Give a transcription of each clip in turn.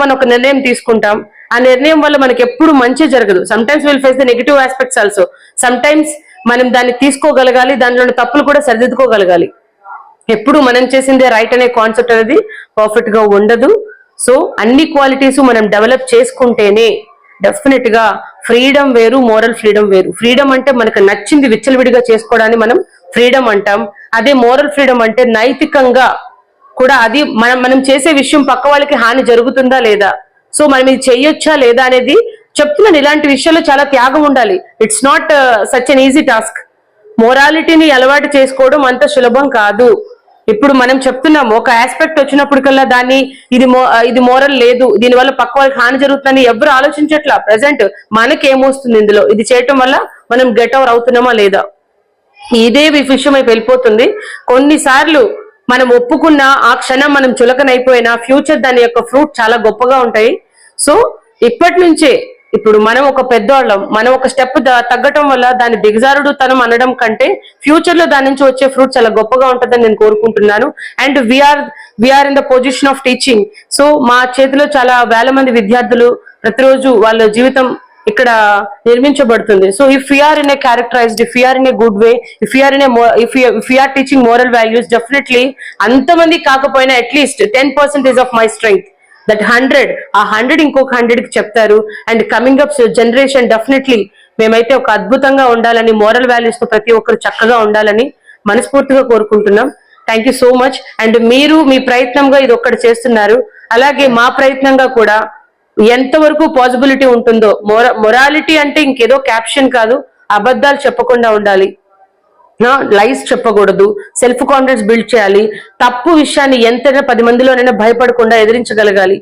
మనం ఒక నిర్ణయం తీసుకుంటాం. ఆ నిర్ణయం వల్ల మనకి ఎప్పుడు మంచి జరగదు. Sometimes will face the negative aspects also sometimes మనం దాన్ని తీసుకోగలగాలి దానిలో ఉన్న తప్పులు కూడా సరిదిద్దుకోగలగాలి. ఎప్పుడు మనం చేసిందే రైట్ అనే కాన్సెప్ట్ అనేది పర్ఫెక్ట్గా ఉండదు. సో అన్ని క్వాలిటీస్ మనం డెవలప్ చేసుకుంటేనే డెఫినెట్గా ఫ్రీడమ్ వేరు మోరల్ ఫ్రీడమ్ వేరు. ఫ్రీడమ్ అంటే మనకు నచ్చింది విచ్చలవిడిగా చేసుకోవడాన్ని మనం ఫ్రీడమ్ అంటాం. అదే మోరల్ ఫ్రీడమ్ అంటే నైతికంగా కూడా అది మనం మనం చేసే విషయం పక్క వాళ్ళకి హాని జరుగుతుందా లేదా? సో మనం ఇది చెయ్యొచ్చా లేదా అనేది చెప్తున్నాను. ఇలాంటి విషయాల్లో చాలా త్యాగం ఉండాలి. It's not such an easy task మోరాలిటీని అలవాటు చేసుకోవడం అంత సులభం కాదు. ఇప్పుడు మనం చెప్తున్నాం ఒక ఆస్పెక్ట్ వచ్చినప్పటికల్లా దాన్ని ఇది మో- uh, ఇది మోరల్ లేదు. దీని వల్ల పక్క వాళ్ళకి హాని జరుగుతుందని ఎవరు ఆలోచించట్లా? ప్రజెంట్ మనకేమొస్తుంది ఇందులో? ఇది చేయటం వల్ల మనం గెట్ అవర్ అవుతున్నామా లేదా? ఇదే విషయం వెళ్ళిపోతుంది. కొన్నిసార్లు మనం ఒప్పుకున్న ఆ క్షణం మనం చులకనైపోయినా ఫ్యూచర్ దాని యొక్క ఫ్రూట్ చాలా గొప్పగా ఉంటాయి. సో ఇప్పటి నుంచే ఇప్పుడు మనం ఒక పెద్దవాళ్ళం మనం ఒక స్టెప్ తగ్గటం వల్ల దాని దిగజారుడు తనం అనడం కంటే ఫ్యూచర్లో దాని నుంచి వచ్చే ఫ్రూట్ చాలా గొప్పగా ఉంటుందని నేను కోరుకుంటున్నాను. And we are we are in the position of teaching so మా చేతిలో చాలా వేల మంది విద్యార్థులు ప్రతిరోజు వాళ్ళ జీవితం ఇక్కడ నిర్మించబడుతుంది. So if you're in a characterized if are in a good way if are in if if are teaching moral values definitely అంతమంది కాకపోయినా at least ten percentage of my strength that hundred ఆ hundred ఇంకొక హండ్రెడ్కి చెప్తారు and coming up generation definitely మేమైతే ఒక అద్భుతంగా ఉండాలని మోరల్ వాల్యూస్తో ప్రతి ఒక్కరు చక్కగా ఉండాలని మనస్ఫూర్తిగా కోరుకుంటున్నాం. Thank you so much and మీరు మీ ప్రయత్నంగా ఇది ఒక్కటి చేస్తున్నారు. అలాగే మా ప్రయత్నంగా కూడా ఎంతవరకు పాసిబిలిటీ ఉంటుందో. మొర మొరాలిటీ అంటే ఇంకేదో క్యాప్షన్ కాదు. అబద్ధాలు చెప్పకుండా ఉండాలి. లైస్ చెప్పకూడదు. సెల్ఫ్ కాన్ఫిడెన్స్ బిల్డ్ చేయాలి. తప్పు విషయాన్ని ఎంతైనా పది మందిలోనైనా భయపడకుండా ఎదిరించగలగాలి.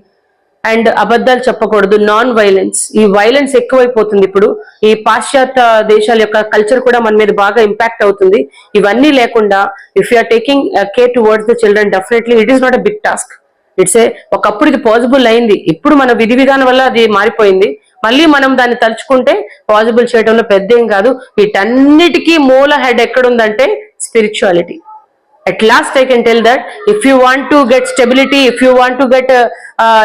అండ్ అబద్ధాలు చెప్పకూడదు. Non violence. ఈ వైలెన్స్ ఎక్కువైపోతుంది ఇప్పుడు. ఈ పాశ్చాత్య దేశాల యొక్క కల్చర్ కూడా మన మీద బాగా ఇంపాక్ట్ అవుతుంది. ఇవన్నీ లేకుండా if you are taking care towards the children definitely it is not a big task it's a ఒకప్పుడు ఇది పాజిబుల్ అయింది. ఇప్పుడు మన విధి విధానం వల్ల అది మారిపోయింది. మళ్ళీ మనం దాన్ని తలుచుకుంటే పాజిబుల్ చేయడంలో పెద్ద ఏం కాదు. వీటన్నిటికీ మూల హెడ్ ఎక్కడ ఉందంటే spirituality at last I can tell that if you want to get stability if you want to get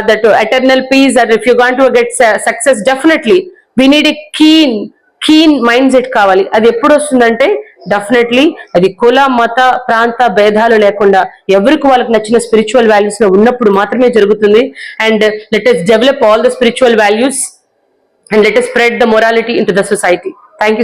that eternal peace and if you want to get success definitely we need a keen keen mindset కావాలి. అది ఎప్పుడు వస్తుందంటే definitely అది కుల మత ప్రాంత భేదాలు లేకుండా ఎవరికి వాళ్ళకి నచ్చిన స్పిరిచువల్ వాల్యూస్లో ఉన్నప్పుడు మాత్రమే జరుగుతుంది. And let develop all the spiritual values and let spread the morality in the society thank